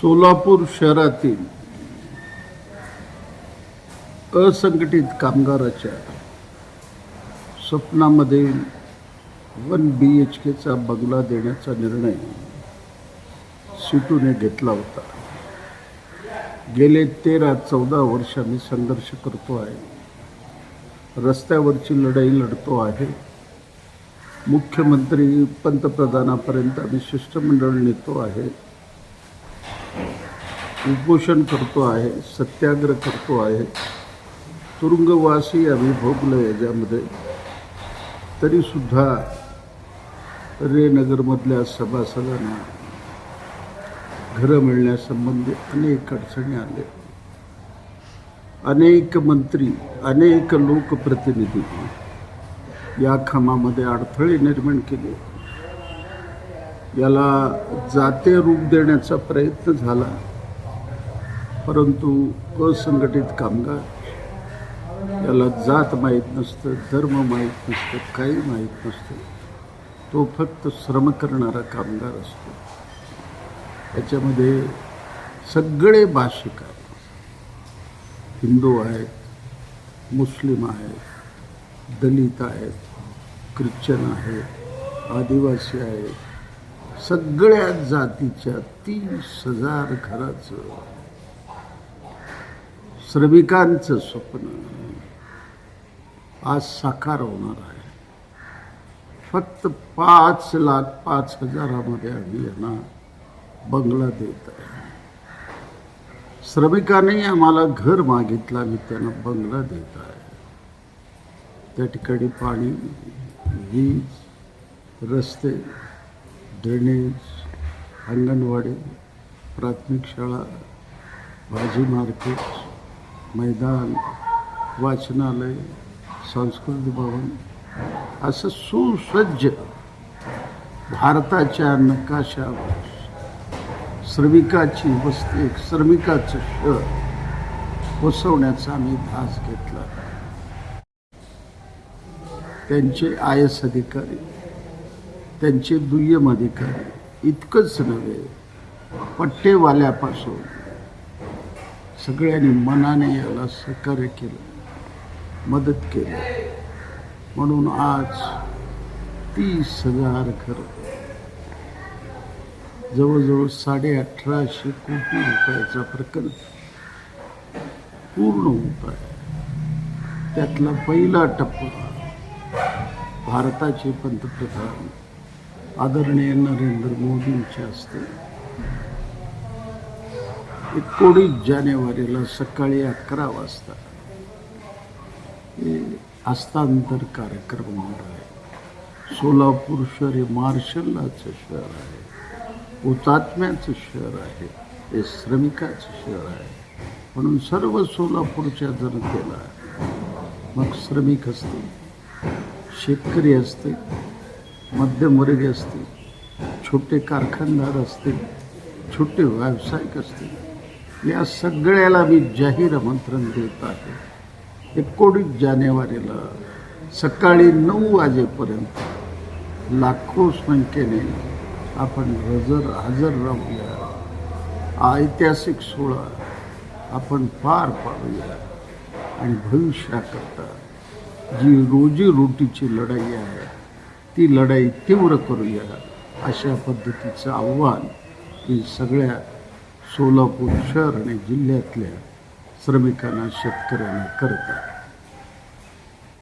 सोलापूर शहरातील असंघटित कामगाराच्या स्वप्नामध्ये वन बी एच केचा बंगला देण्याचा निर्णय सिटूने घेतला होता. गेले तेरा चौदा वर्ष मी संघर्ष करतो आहे. रस्त्यावरची लढाई लढतो आहे. मुख्यमंत्री पंतप्रधानापर्यंत आम्ही शिष्टमंडळ नेतो आहे. उपोषण करतो आहे सत्याग्रह करतो आहे. तुरुंगवासी आम्ही भोगलो याच्यामध्ये. तरीसुद्धा रेनगरमधल्या सभासदांना घरं मिळण्यासंबंधी अनेक अडचणी आले अनेक मंत्री अनेक लोकप्रतिनिधी या कामामध्ये अडथळे निर्माण केले. याला जाते रूप देण्याचा प्रयत्न झाला. परंतु असंघटित कामगार याला जात माहीत नसतं धर्म माहीत नसतं काही माहीत नसतं तो फक्त श्रम करणारा कामगार असतो. याच्यामध्ये सगळे भाषिक आहेत हिंदू आहेत मुस्लिम आहेत दलित आहेत ख्रिश्चन आहेत आदिवासी आहेत सगळ्या जातीच्या तीस हजार घराचं श्रमिकांचं स्वप्न. आज साकार होणार आहे. फक्त पाच लाख पाच हजारामध्ये आम्ही यांना बंगला देत आहे. श्रमिकांनी आम्हाला घर मागितलं आम्ही त्यांना बंगला देत आहे. त्या ठिकाणी पाणी वीज रस्ते ड्रेनेज अंगणवाडी प्राथमिक शाळा भाजी मार्केट मैदान वाचनालय सांस्कृतिक भवन असं सुसज्ज भारताच्या नकाशावर श्रमिकाची वस्ती एक श्रमिकाचं शहर वसवण्याचा आम्ही भास घेतला. त्यांचे आय एस अधिकारी त्यांचे दुय्यम अधिकारी इतकंच नव्हे पट्टेवाल्यापासून सगळ्यांनी मनाने याला सहकार्य केलं मदत केली. म्हणून आज तीस हजार खरं जवळजवळ साडे अठराशे कोटी रुपयाचा प्रकल्प. पूर्ण होत आहे. त्यातला पहिला टप्पा भारताचे पंतप्रधान आदरणीय नरेंद्र मोदींच्या हस्ते. एकोणीस जानेवारीला सकाळी अकरा वाजता हे हस्तांतर कार्यक्रम होणार आहे. सोलापूर शहर हे मार्शलाचं शहर आहे. हुतात्म्याचं शहर आहे. हे श्रमिकाचं शहर आहे. म्हणून सर्व सोलापूरच्या जनतेला मग श्रमिक असतील शेतकरी असतील मध्यमवर्गीय असतील छोटे कारखानदार असतील छोटे व्यावसायिक असतील या सगळ्याला मी जाहीर आमंत्रण देत आहे. एकोणीस जानेवारीला सकाळी नऊ वाजेपर्यंत लाखो संख्येने आपण हजर हजर राहूया. ऐतिहासिक सोहळा आपण पार पाडूया आणि भविष्याकरता जी रोजीरोटीची लढाई आहे ती लढाई तीव्र करूया अशा पद्धतीचं आव्हान मी सगळ्या सोलापूर शहर आणि जिल्ह्यातल्या श्रमिकांना शेतकऱ्यांना करतात